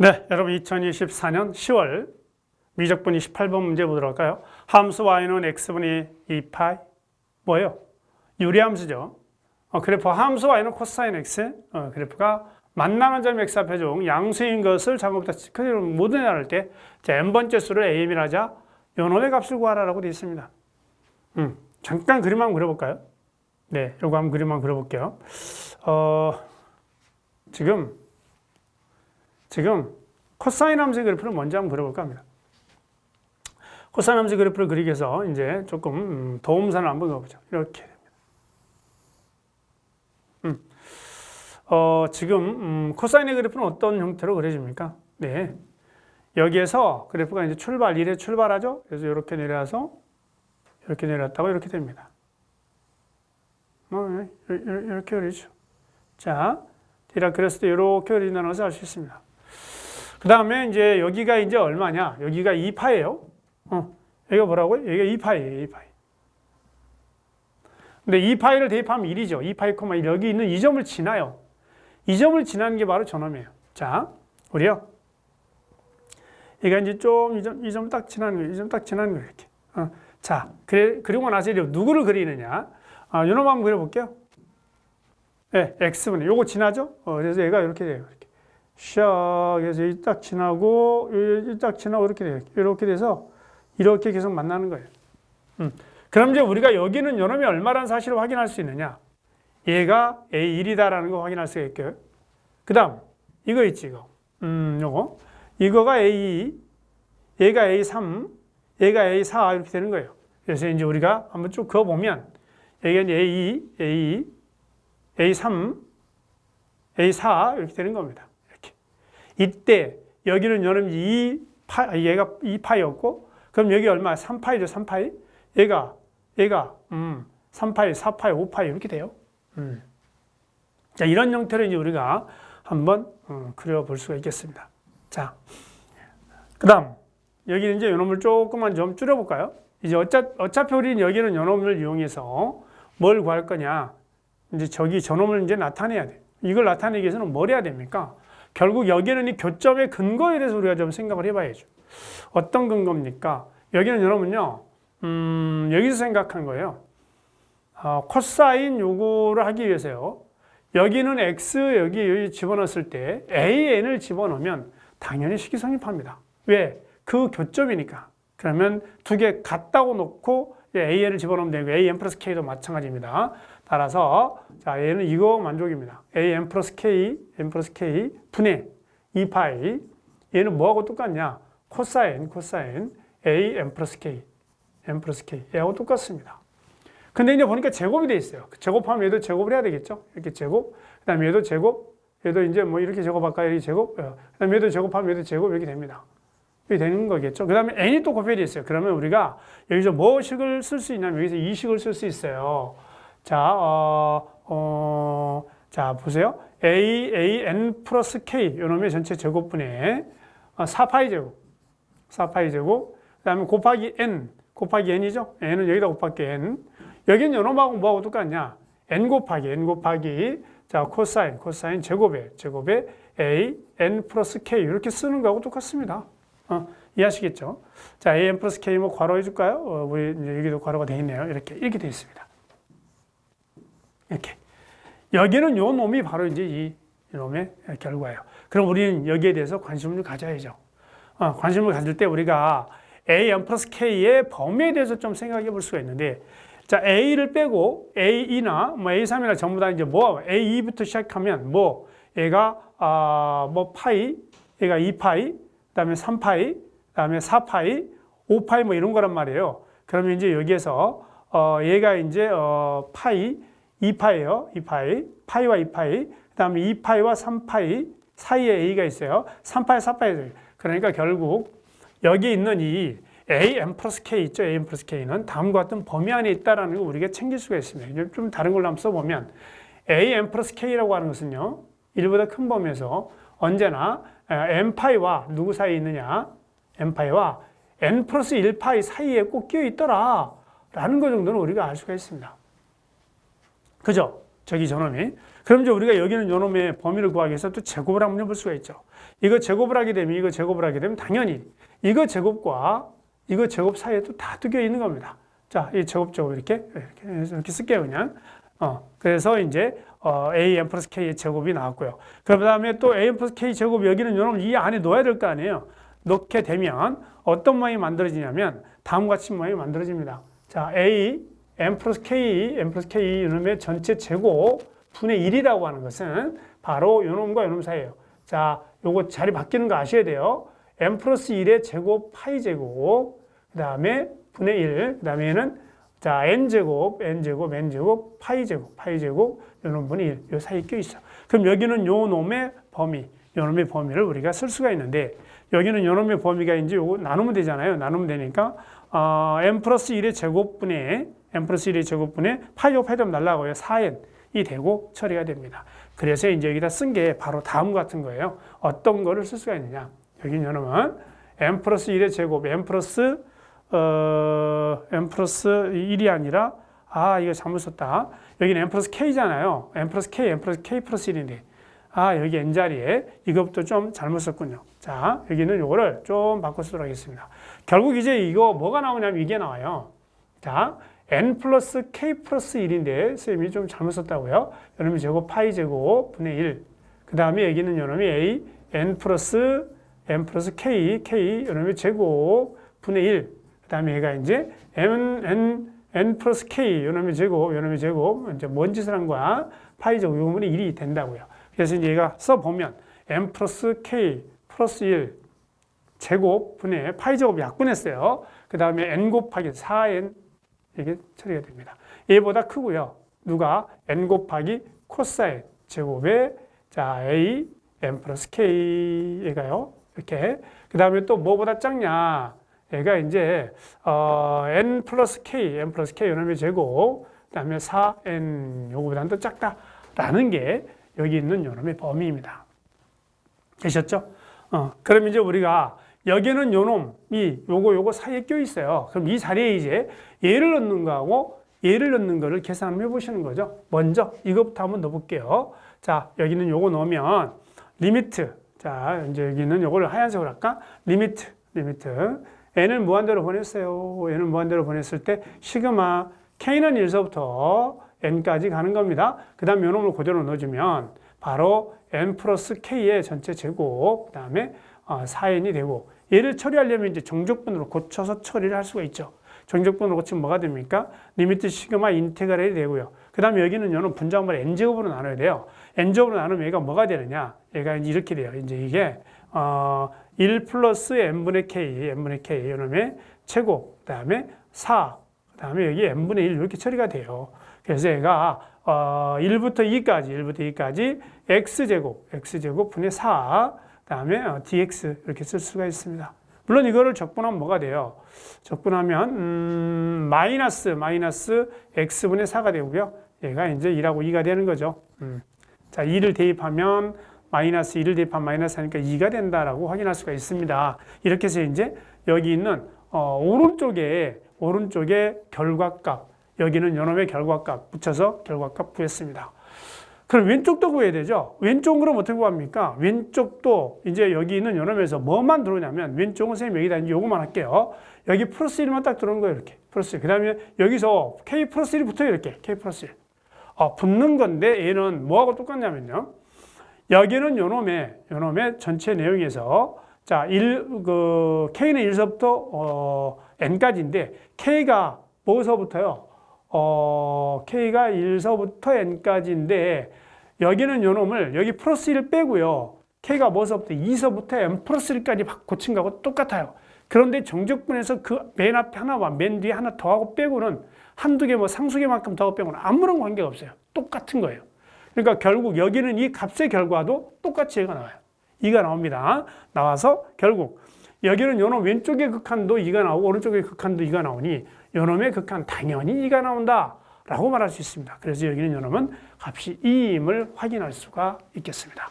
네, 여러분 2024년 10월 미적분 28번 문제 보도록 할까요? 함수 y는 x분의 2파이 뭐예요? 유리함수죠. 어, 그래프 함수 y는 코사인 x 어, 그래프가 만나는 점 x 앞에 중 양수인 것을 작업부터 그대로 모든 할 때, 자, n번째 수를 am이라 하자 요놈의 값을 구하라라고 되어 있습니다. 음, 잠깐 그림 한번 그려볼까요? 네, 요거 한번 그림 한번 그려볼게요. 어, 지금 지금 코사인 함수의 그래프를 먼저 한번 그려볼까 합니다. 코사인 함수의 그래프를 그리기 위해서 이제 조금 음, 도움선을 한번 그어보죠. 이렇게 됩니다. 음. 어, 지금 음, 코사인의 그래프는 어떤 형태로 그려집니까? 네. 여기에서 그래프가 이제 출발, 1에 출발하죠? 그래서 이렇게 내려와서 이렇게 내려왔다가 이렇게 됩니다. 어, 이- 이- 이렇게 그리죠. 자, 디라 그렸을 때 이렇게 그린다는 것을 알 수 있습니다. 그 다음에 이제 여기가 이제 얼마냐? 여기가 2파예요. 어, 여기가 뭐라고요? 여기가 2파예요, 2파이. 근데 2파이를 대입하면 1이죠. 2파이, 1. 여기 있는 이 점을 지나요. 이 점을 지나는 게 바로 저놈이에요. 자, 우리요. 얘가 이제 좀이 점, 이점딱 지나는 거예요. 이 점 딱 지나는 거예요, 이렇게. 어, 자, 그래, 그리고 나서 누구를 그리느냐? 아, 요놈 한번 그려볼게요. 네, x분의 요거 지나죠? 어, 그래서 얘가 이렇게 돼요. 이렇게. 샥 해서 이딱 지나고 이딱 지나고 이렇게 돼요. 이렇게 돼서 이렇게 계속 만나는 거예요. 음. 그럼 이제 우리가 여기는 요놈이 얼마라는 사실을 확인할 수 있느냐? 얘가 A1이다라는 거 확인할 수가 있고요. 그 다음 이거 있지 이거. 음, 요거. 이거가 A2, 얘가 A3, 얘가 A4 이렇게 되는 거예요. 그래서 이제 우리가 한번 쭉 그어보면 이제 A2, A2, A3, A4 이렇게 되는 겁니다. 이때 여기는 여름 2파, 얘가 2파이였고 그럼 여기 얼마? 3파이죠, 3파이. 얘가 얘가 음, 3파이, 4파이, 5파이 이렇게 돼요. 음. 자, 이런 형태로 이제 우리가 한번 음, 그려 볼 수가 있겠습니다. 자, 그다음 여기 이제 요놈을 조금만 좀 줄여 볼까요? 이제 어차, 어차피 우리는 여기는 요놈을 이용해서 뭘 구할 거냐? 이제 저기 저놈을 이제 나타내야 돼. 이걸 나타내기 위해서는 뭘 해야 됩니까? 결국 여기는 이 교점의 근거에 대해서 우리가 좀 생각을 해봐야죠. 어떤 근거입니까? 여기는 여러분요, 음, 여기서 생각한 거예요. 어, 코사인 요구를 하기 위해서요. 여기는 x 여기, 집어넣었을 때 an을 집어넣으면 당연히 식이성립합니다. 왜? 그 교점이니까. 그러면 두 개 같다고 놓고 an을 집어넣으면 되고 an 플러스 k도 마찬가지입니다. 따라서 자 얘는 이거 만족입니다. an 플러스 k, n 플러스 k 분의 2파이 얘는 뭐하고 똑같냐? 코사인, 코사인 a n 플러스 k, n 플러스 k 얘하고 똑같습니다. 근데 이제 보니까 제곱이 돼 있어요. 그 제곱하면 얘도 제곱을 해야 되겠죠? 이렇게 제곱, 그 다음에 얘도 제곱, 얘도 이제 뭐 이렇게 제곱할까요? 이렇게 제곱, 그 다음에 얘도 제곱하면 얘도 제곱 이렇게 됩니다. 이렇게 되는 거겠죠. 그 다음에 n이 또 곱해져 있어요. 그러면 우리가 여기서 뭐식을 쓸 수 있냐면 여기서 이 식을 쓸 수 있어요. 자, 어, 어, 자, 보세요. a, a, n 플러스 k, 요 놈의 전체 제곱분의 어, 4파이 제곱. 4파이 제곱. 그 다음에 곱하기 n, 곱하기 n이죠. n은 여기다 곱할게 n. 여기는 요놈하고 뭐하고 똑같냐? n 곱하기 n 곱하기 자 코사인 코사인 제곱에 제곱에 a n 플러스 k 이렇게 쓰는 거하고 똑같습니다. 어, 이해하시겠죠? 자 a n 플러스 k 뭐 괄호 해줄까요? 어, 우리 여기도 괄호가 돼 있네요. 이렇게 이렇게 돼 있습니다. 이렇게 여기는 요 놈이 바로 이제 이 놈의 결과예요. 그럼 우리는 여기에 대해서 관심을 가져야죠. 어, 관심을 가질 때 우리가 a n 플러스 k의 범위에 대해서 좀 생각해 볼 수가 있는데 자, A를 빼고 A2나 뭐 A3이나 전부 다 이제 뭐 A2부터 시작하면 뭐 얘가 아, 뭐 파이, 얘가 2파이, 그다음에 3파이, 그다음에 4파이, 5파이 뭐 이런 거란 말이에요. 그러면 이제 여기에서 어 얘가 이제 어 파이, 2파이예요. 2파이, 파이와 2파이, 그다음에 2파이와 3파이 사이에 A가 있어요. 3파이, 4파이. 그러니까 결국 여기 있는 이 a m 플러스 k 있죠. a m 플러스 k는 다음과 같은 범위 안에 있다라는 걸 우리가 챙길 수가 있습니다. 좀 다른 걸로 한번 써보면 a m 플러스 k라고 하는 것은요. 1보다 큰 범위에서 언제나 m 파이와 누구 사이에 있느냐? m 파이와 n 플러스 1 파이 사이에 꼭 끼어 있더라. 라는 것 정도는 우리가 알 수가 있습니다. 그죠? 저기 저놈이. 그럼 이제 우리가 여기는 요놈의 범위를 구하기 위해서 또 제곱을 한번 해볼 수가 있죠. 이거 제곱을 하게 되면 이거 제곱을 하게 되면 당연히 이거 제곱과 이거 제곱 사이에 또 다투겨 있는 겁니다. 자, 이 제곱 제곱 이렇게 이렇게, 이렇게 쓸게요 그냥. 어, 그래서 이제 어, a n 플러스 k의 제곱이 나왔고요. 그 다음에 또 a n 플러스 k 제곱 여기는 요놈 이 안에 넣어야 될 거 아니에요. 넣게 되면 어떤 모양이 만들어지냐면 다음과 같이 모양이 만들어집니다. 자, a n 플러스 k n 플러스 k 이놈의 전체 제곱 분의 1이라고 하는 것은 바로 요놈과 요놈 사이예요. 자, 요거 자리 바뀌는 거 아셔야 돼요. n 플러스 1의 제곱 파이 제곱 그 다음에 분의 1, 그 다음에 얘는 자 n 제곱, n 제곱, n 제곱, 파이 제곱, 파이 제곱, 요놈 분의 1, 요 사이에 껴 있어. 그럼 여기는 요 놈의 범위, 요 놈의 범위를 우리가 쓸 수가 있는데 여기는 요 놈의 범위가 이제 요거 나누면 되잖아요. 나누면 되니까 어, n 플러스 1의 제곱분의 1의 제곱분의 파이 제곱, 파이 제곱 날라가고요. 4n이 되고 처리가 됩니다. 그래서 이제 여기다 쓴 게 바로 다음 같은 거예요. 어떤 거를 쓸 수가 있느냐. 여기 요놈은 n 플러스 1의 제곱, n 플러스 어, n 플러스 1이 아니라 아 이거 잘못 썼다. 여기는 n 플러스 k잖아요. n 플러스 k, n 플러스 k 플러스 1인데 아 여기 n 자리에 이것부터 좀 잘못 썼군요. 자 여기는 요거를 좀 바꿔 쓰도록 하겠습니다. 결국 이제 이거 뭐가 나오냐면 이게 나와요. 자 n 플러스 k 플러스 1인데 쌤이 좀 잘못 썼다고요. 여러분 제곱 파이 제곱 분의 1. 그 다음에 여기는 요놈이 a n 플러스 n 플러스 k k 요놈이 제곱 분의 1. 그 다음에 얘가 이제 n, n, n 플러스 k, 요놈의 제곱, 요놈의 제곱, 이제 뭔 짓을 한 거야? 파이 제곱, 요분의 1이 된다고요. 그래서 이제 얘가 써 보면 n 플러스 k 플러스 1 제곱 분의 파이 제곱 약분했어요. 그 다음에 n 곱하기 4n 이게 처리가 됩니다. 얘보다 크고요. 누가 n 곱하기 코사인 제곱에 자 a n 플러스 k 얘가요. 이렇게 그 다음에 또 뭐보다 작냐? 얘가 이제 어, n 플러스 k, n 플러스 k 요놈의 제곱, 그 다음에 4n 요거보다는 더 작다라는 게 여기 있는 요놈의 범위입니다. 되셨죠? 어, 그럼 이제 우리가 여기는 요놈이 요거 요거 사이에 껴 있어요. 그럼 이 자리에 이제 얘를 넣는 거하고 얘를 넣는 거를 계산해 보시는 거죠. 먼저 이것부터 한번 넣어 볼게요. 자, 여기는 요거 넣으면 리미트. 자, 이제 여기는 요걸 하얀색으로 할까? 리미트. 리미트. n을 무한대로 보냈어요. n을 무한대로 보냈을 때 시그마 k는 1서부터 n까지 가는 겁니다. 그 다음 요놈을 그대로 넣어주면 바로 n 플러스 k의 전체 제곱 그 다음에 4n이 되고 얘를 처리하려면 이제 정적분으로 고쳐서 처리를 할 수가 있죠. 정적분으로 고치면 뭐가 됩니까? 리미트 시그마 인테그랄이 되고요. 그 다음에 여기는 요는 분자분을 n제곱으로 나눠야 돼요. n제곱으로 나누면 얘가 뭐가 되느냐? 얘가 이렇게 돼요. 이제 이게 어, 1 플러스 n분의 k, n분의 k 이놈의 제곱, 그 다음에 4, 그 다음에 여기 n분의 1 이렇게 처리가 돼요. 그래서 얘가 어, 1부터 2까지, 1부터 2까지 x제곱, x제곱 분의 4, 그 다음에 어, dx 이렇게 쓸 수가 있습니다. 물론 이거를 적분하면 뭐가 돼요? 적분하면 음, 마이너스 마이너스 x분의 4가 되고요. 얘가 이제 2하고 2가 되는 거죠. 음. 자, 2를 대입하면 마이너스 1을 대입하면 마이너스 하니까 2가 된다라고 확인할 수가 있습니다. 이렇게 해서 이제 여기 있는 어, 오른쪽에 오른쪽에 결과값 여기는 요놈의 결과값 붙여서 결과값 구했습니다. 그럼 왼쪽도 구해야 되죠. 왼쪽은 그럼 어떻게 구합니까? 왼쪽도 이제 여기 있는 요놈에서 뭐만 들어오냐면 왼쪽은 선생님 여기다 이제 요거만 할게요. 여기 플러스 1만 딱 들어오는 거예요. 이렇게 플러스 1. 그 다음에 여기서 K 플러스 1이 붙어요. 이렇게 K 플러스 1. 어, 붙는 건데 얘는 뭐하고 똑같냐면요. 여기는 요놈의 요놈의 전체 내용에서 자, 1, 그, K는 1서부터, 어, N까지인데, K가 뭐서부터요? 어, K가 1서부터 N까지인데, 여기는 요 놈을, 여기 플러스 1 빼고요. K가 뭐서부터 2서부터 N 플러스 1까지 고친 거하고 똑같아요. 그런데 정적분에서 그 맨 앞에 하나와 맨 뒤에 하나 더하고 빼고는 한두 개 뭐 상수 개만큼 더하고 빼고는 아무런 관계가 없어요. 똑같은 거예요. 그러니까 결국 여기는 이 값의 결과도 똑같이 얘가 나와요. 2가 나옵니다. 나와서 결국 여기는 요놈 왼쪽의 극한도 2가 나오고 오른쪽의 극한도 2가 나오니 요놈의 극한 당연히 2가 나온다 라고 말할 수 있습니다. 그래서 여기는 요놈은 값이 2임을 확인할 수가 있겠습니다.